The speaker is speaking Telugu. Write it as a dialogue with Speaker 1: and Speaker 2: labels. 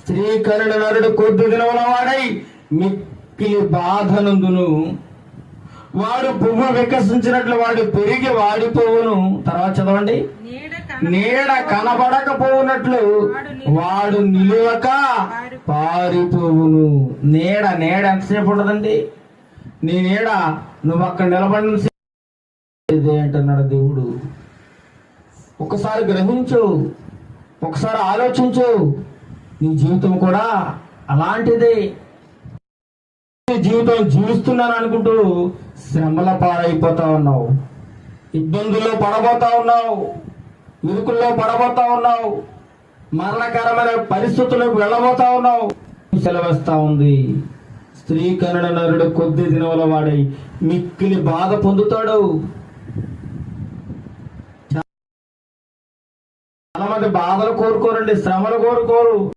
Speaker 1: స్త్రీకరణ నరుడు కొద్ది దినముల వాడై మిక్కిలి బాధనందును. వాడు పువ్వు వికసించినట్లు వాడు పెరిగి వాడిపోవును. తర్వాత చదవండి.
Speaker 2: నీడ
Speaker 1: నీడ కనబడకపోవునట్లు వాడు నిలువక పారిపోవును. నీడ నీడ ఎంతసేపు ఉండదండి నీ నీడ నువ్వు అక్కడ ఇదే అంటున్నాడు దేవుడు. ఒకసారి గ్రహించు. ఒకసారి ఆలోచించు. నీ జీవితం కూడా అలాంటిదే. జీవితం జీవిస్తున్నాను అనుకుంటూ శ్రమల పారైపోతా ఉన్నావు. ఇబ్బందుల్లో పడబోతా ఉన్నావు. ఇరుకుల్లో పడబోతా ఉన్నావు. మరణకరమైన పరిస్థితులకు వెళ్ళబోతా ఉన్నావు. సెలవిస్తా ఉంది. స్త్రీ కన్నడ నరుడు కొద్ది దినముల వాడై మిక్కిలి బాధ పొందుతాడు. చాలా మంది బాధలు కోరుకోరండి శ్రమలు కోరుకోరు.